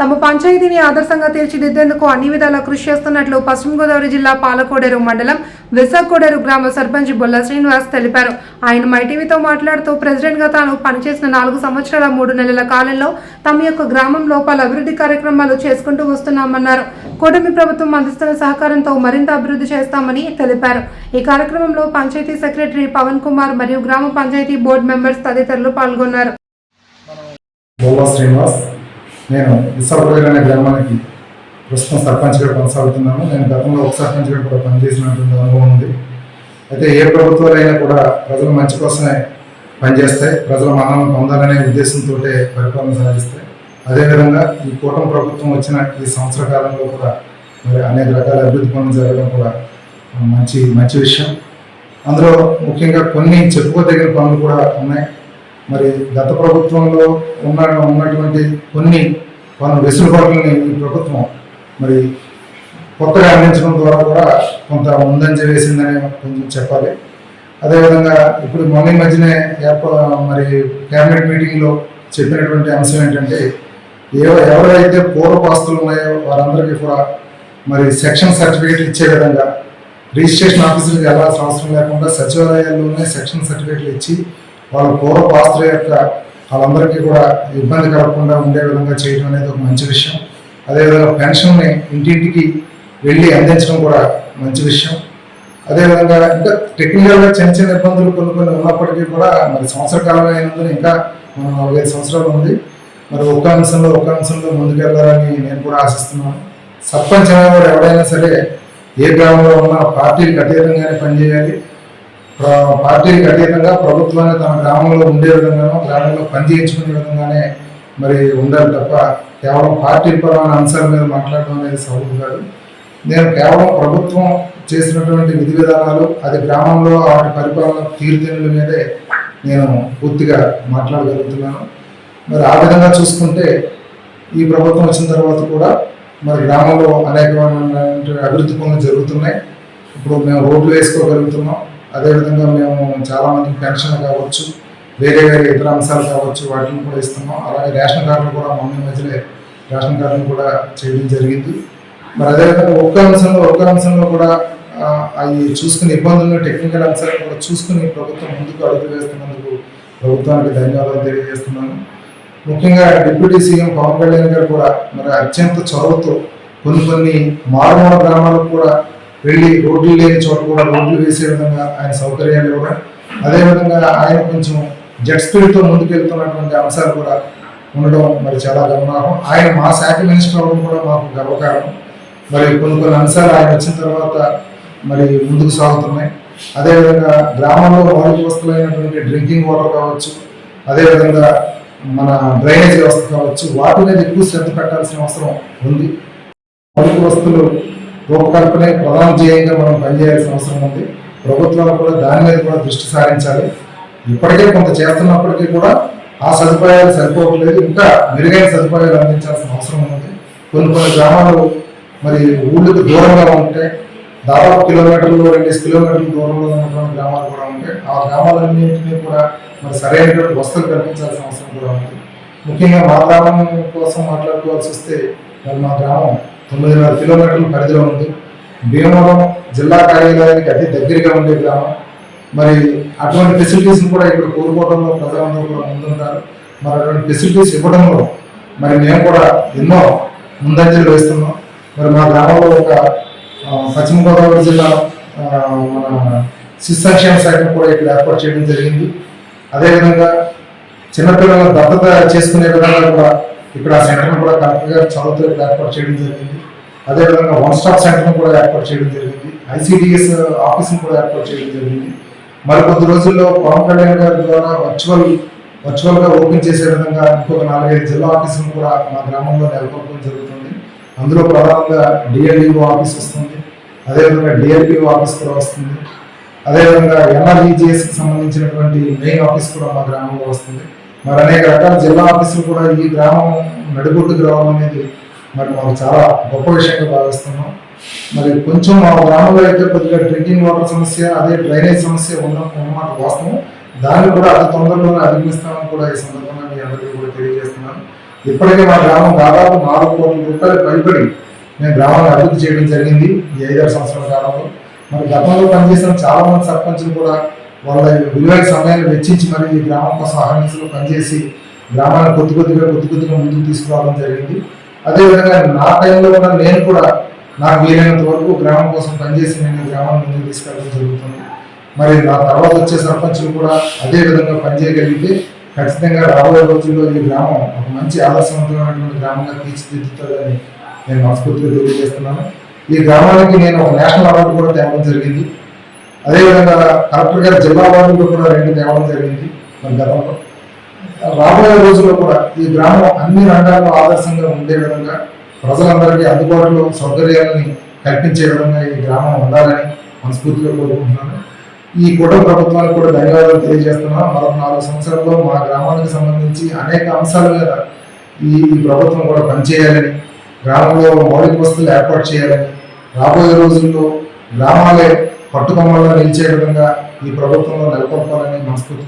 తమ పంచాయతీని ఆదర్శంగా తీర్చిదిద్దేందుకు అన్ని విధాలా కృషి చేస్తున్నట్లు పశ్చిమ గోదావరి జిల్లా పాలకోడేరు మండలం విశాఖకోడేరు గ్రామ సర్పంచ్ బొల్ల శ్రీనివాస్ తెలిపారు. ఆయన మైటీవీతో మాట్లాడుతూ ప్రెసిడెంట్గా తాను పనిచేసిన నాలుగు సంవత్సరాల మూడు నెలల కాలంలో తమ యొక్క గ్రామంలో పలు అభివృద్ధి కార్యక్రమాలు చేసుకుంటూ వస్తున్నామన్నారు. కూటమి ప్రభుత్వం అందిస్తున్న సహకారంతో మరింత అభివృద్ధి చేస్తామని తెలిపారు. ఈ కార్యక్రమంలో పంచాయతీ సెక్రటరీ పవన్ కుమార్ మరియు గ్రామ పంచాయతీ బోర్డు మెంబర్స్ తదితరులు పాల్గొన్నారు. శ్రీనివాస్ నేను విశాఖపట్నం అనే గ్రామానికి ప్రస్తుతం సర్పంచ్గా కొనసాగుతున్నాను. నేను గతంలో ఒక సర్పంచ్గా కూడా పనిచేసినటువంటి అనుభవం ఉంది. అయితే ఏ ప్రభుత్వాలైనా అయినా కూడా ప్రజల మంచి కోసమే పనిచేస్తాయి. ప్రజల మన్నలను పొందాలనే ఉద్దేశంతో పరిపాలన సాగిస్తాయి. అదేవిధంగా ఈ కూటమి ప్రభుత్వం వచ్చిన ఈ సంవత్సర కాలంలో కూడా మరి అనేక రకాల అభివృద్ధి పనులు జరగడం కూడా మంచి మంచి విషయం. అందులో ముఖ్యంగా కొన్ని చెప్పుకోదగిన పనులు కూడా ఉన్నాయి. మరి గత ప్రభుత్వంలో ఉన్న ఉన్నటువంటి కొన్ని పనులు వెసులుబాటుని ఈ ప్రభుత్వం మరి కొత్తగా అందించడం ద్వారా కూడా కొంత ముందంజ వేసిందని కొంచెం చెప్పాలి. అదేవిధంగా ఇప్పుడు మొన్న మధ్యనే ఏర్ప మరి క్యాబినెట్ మీటింగ్లో చెప్పినటువంటి అంశం ఏంటంటే ఏ ఎవరైతే పూర్వపాస్తులు ఉన్నాయో వారందరికీ కూడా మరి సెక్షన్ సర్టిఫికేట్ ఇచ్చే విధంగా రిజిస్ట్రేషన్ ఆఫీసులకు వెళ్ళాల్సిన అవసరం లేకుండా సచివాలయాల్లోనే సెక్షన్ సర్టిఫికేట్లు ఇచ్చి వాళ్ళ పూర్వపాస్తుల యొక్క వాళ్ళందరికీ కూడా ఇబ్బంది కలగకుండా ఉండే విధంగా చేయడం అనేది ఒక మంచి విషయం. అదేవిధంగా పెన్షన్ని ఇంటింటికి వెళ్ళి అందించడం కూడా మంచి విషయం. అదేవిధంగా ఇంకా టెక్నికల్గా చిన్న చిన్న ఇబ్బందులు కొన్ని కొన్ని ఉన్నప్పటికీ కూడా మరి సంవత్సర కాలం అయినందున ఇంకా మనం నలభై సంవత్సరాలు ఉంది. మరి ఒక అంశంలో ఒక అంశంలో ముందుకెళ్ళాలని నేను కూడా ఆశిస్తున్నాను. సర్పంచ్ అనేవాడు ఎవరైనా సరే ఏ గ్రామంలో ఉన్నా పార్టీలకు అతీతంగానే పనిచేయాలి. పార్టీకి అతీతంగా ప్రభుత్వాన్ని తమ గ్రామంలో ఉండే విధంగానో గ్రామంలో పనిచేయించుకునే విధంగానే మరి ఉండాలి తప్ప కేవలం పార్టీ పరమైన అంశాల మీద మాట్లాడడం అనేది సబబు కాదు. నేను కేవలం ప్రభుత్వం చేసినటువంటి విధి విధానాలు అది గ్రామంలో వాటి పరిపాలన తీరుతెన్నుల మీదే నేను పూర్తిగా మాట్లాడగలుగుతున్నాను. మరి ఆ విధంగా చూసుకుంటే ఈ ప్రభుత్వం వచ్చిన తర్వాత కూడా మరి గ్రామంలో అనేకమైన అభివృద్ధి పనులు జరుగుతున్నాయి. ఇప్పుడు మేము రోడ్లు వేసుకోగలుగుతున్నాం. అదేవిధంగా మేము చాలామంది పెన్షన్ కావచ్చు వేరే వేరే ఇతర అంశాలు కావచ్చు వాటిని కూడా ఇస్తున్నాం. అలాగే రేషన్ కార్డులు కూడా మొన్న మధ్యలో రేషన్ కార్డులు కూడా చేయడం జరిగింది. మరి అదేవిధంగా ఒక్క అంశంలో ఒక్క అంశంలో కూడా అవి చూసుకుని ఇబ్బందులను టెక్నికల్ అంశాలను కూడా చూసుకుని ప్రభుత్వం ముందుకు అడుగు వేస్తున్నందుకు ప్రభుత్వానికి ధన్యవాదాలు తెలియజేస్తున్నాను. ముఖ్యంగా డిప్యూటీ సీఎం పవన్ కళ్యాణ్ గారు కూడా మరి అత్యంత చొరవతో కొన్ని కొన్ని మారుమూల గ్రామాలకు కూడా వెళ్ళి రోడ్లు లేని చోట కూడా రోడ్లు వేసే విధంగా ఆయన సౌకర్యాలు ఇవ్వడం అదేవిధంగా ఆయన కొంచెం జెట్ స్పీడ్తో ముందుకెళ్తున్నటువంటి అంశాలు కూడా ఉండడం మరి చాలా గమనార్హం. ఆయన మా శాఖ మినిస్టర్ అవ్వడం కూడా మాకు గర్వకారణం. మరి కొన్ని కొన్ని అంశాలు ఆయన వచ్చిన తర్వాత మరి ముందుకు సాగుతున్నాయి. అదేవిధంగా గ్రామంలో మౌలిక వస్తువులైనటువంటి డ్రింకింగ్ వాటర్ కావచ్చు అదేవిధంగా మన డ్రైనేజ్ వ్యవస్థ కావచ్చు వాటి మీద ఎక్కువ శ్రద్ధ పెట్టాల్సిన అవసరం ఉంది. మౌలిక వస్తువులు రూపకల్పనే ప్రధాన ధ్యేయంగా మనం పనిచేయాల్సిన అవసరం ఉంది. ప్రభుత్వాలు కూడా దాని మీద కూడా దృష్టి సారించాలి. ఇప్పటికే కొంత చేస్తున్నప్పటికీ కూడా ఆ సదుపాయాలు సరిపోవట్లేదు. ఇంకా మెరుగైన సదుపాయాలు అందించాల్సిన అవసరం ఉంది. కొన్ని కొన్ని గ్రామాలు మరి ఊళ్ళకు దూరంగా ఉంటే దాదాపు కిలోమీటర్లు రెండు కిలోమీటర్ల దూరంలో ఉన్నటువంటి గ్రామాలు కూడా ఉంటాయి ఆ గ్రామాలన్నింటినీ కూడా మరి సరైనటువంటి వసతులు కల్పించాల్సిన అవసరం కూడా ఉంది. ముఖ్యంగా మా గ్రామం కోసం మాట్లాడుకోవాల్సి వస్తే మరి మా గ్రామం తొమ్మిదిన్నర కిలోమీటర్ల పరిధిలో ఉంది. భీమవరం జిల్లా కార్యాలయానికి అతి దగ్గరగా ఉండే గ్రామం. మరి అటువంటి ఫెసిలిటీస్ని కూడా ఇక్కడ కోరుకోవడంలో ప్రజలందరూ కూడా ముందుంటారు. మరి అటువంటి ఫెసిలిటీస్ ఇవ్వడంలో మరి మేము కూడా ఎన్నో ముందంజలు వేస్తున్నాం. మరి మా గ్రామంలో ఒక పశ్చిమ గోదావరి జిల్లా మన శిశు సంక్షేమ శాఖను కూడా ఇక్కడ ఏర్పాటు చేయడం జరిగింది. అదేవిధంగా చిన్నపిల్లల దత్తత చేసుకునే విధంగా కూడా ఇక్కడ ఆ సెంటర్ను కూడా కరెక్ట్గా చదువుతూ ఏర్పాటు చేయడం జరిగింది. అదేవిధంగా వన్ స్టాప్ సెంటర్ను కూడా ఏర్పాటు చేయడం జరిగింది. ఐసీడిఎస్ ఆఫీస్ని కూడా ఏర్పాటు చేయడం జరిగింది. మరి కొద్ది రోజుల్లో పవన్ కళ్యాణ్ గారి ద్వారా వర్చువల్ వర్చువల్గా ఓపెన్ చేసే విధంగా ఇంకొక నాలుగైదు జిల్లా ఆఫీసులు కూడా మా గ్రామంలో నెలకొల్పడం జరుగుతుంది. అందులో ప్రధానంగా డిఎల్ఈఓ ఆఫీస్ వస్తుంది. అదేవిధంగా డిఎల్పిఓ ఆఫీస్ కూడా వస్తుంది. అదేవిధంగా ఎన్ఆర్ఈజిఎస్కి సంబంధించినటువంటి మెయిన్ ఆఫీస్ కూడా మా గ్రామంలో వస్తుంది. మరి అనేక రకాల జిల్లా ఆఫీసులు కూడా ఈ గ్రామం నడిబొడ్డుకు గ్రామం అనేది మరి మాకు చాలా గొప్ప విషయంగా భావిస్తున్నాం. మరి కొంచెం మా గ్రామంలో అయితే కొద్దిగా డ్రింకింగ్ వాటర్ సమస్య అదే డ్రైనేజ్ సమస్య ఉన్న ఉన్నమాట వాస్తవం. దాన్ని కూడా అతి తొందరలోనే అధిగమిస్తామని కూడా ఈ సందర్భంగా మీ అందరికీ కూడా తెలియజేస్తున్నాను. ఇప్పటికే మా గ్రామం దాదాపు నాలుగు కోట్ల రూపాయలు పైబడి మేము గ్రామాన్ని అభివృద్ధి చేయడం జరిగింది ఈ ఐదారు సంవత్సరాల కాలంలో. మరి గతంలో పనిచేసిన చాలా మంది సర్పంచులు కూడా వాళ్ళ విలువైన సమయాన్ని వెచ్చించి మరి ఈ గ్రామం కోసం అహర్నిశలు పనిచేసి గ్రామాన్ని కొద్ది కొద్దిగా కొద్ది కొద్దిగా ముందుకు తీసుకురావడం జరిగింది. అదేవిధంగా నా టైంలో కూడా నేను కూడా నాకు వీలైనంత వరకు గ్రామం కోసం పనిచేసి నేను గ్రామాన్ని ముందుకు తీసుకెళ్ళడం జరుగుతుంది. మరి నా తర్వాత వచ్చే సర్పంచులు కూడా అదే విధంగా పనిచేయగలిగితే ఖచ్చితంగా రాబోయే రోజుల్లో ఈ గ్రామం ఒక మంచి ఆదర్శవంతమైనటువంటి గ్రామంగా తీర్చిదిద్దుతుందని నేను మనస్ఫూర్తిగా తెలియజేస్తున్నాను. ఈ గ్రామానికి నేను ఒక నేషనల్ అవార్డు కూడా తేవడం జరిగింది. అదేవిధంగా కలెక్టర్ గారి జిల్లా వార్డులో కూడా రెండు తేవడం జరిగింది మన గతంలో రాబోయే రోజుల్లో కూడా ఈ గ్రామం అన్ని రంగాల్లో ఆదర్శంగా ఉండే విధంగా ప్రజలందరికీ అందుబాటులో సౌకర్యాలని కల్పించే విధంగా ఈ గ్రామం ఉండాలని మనస్ఫూర్తిగా కోరుకుంటున్నాను. ఈ కుటుంబ ప్రభుత్వానికి కూడా ధన్యవాదాలు తెలియజేస్తున్నాను. మరొక నాలుగు సంవత్సరాల్లో మా గ్రామానికి సంబంధించి అనేక అంశాల మీద ఈ ఈ ప్రభుత్వం కూడా పనిచేయాలని గ్రామంలో మౌలిక వసతులు ఏర్పాటు చేయాలని రాబోయే రోజుల్లో గ్రామాలే పట్టుకొమ్మల్లో నిలిచే విధంగా ఈ ప్రభుత్వంలో నెలకొల్పాలని మనస్ఫూర్తిగా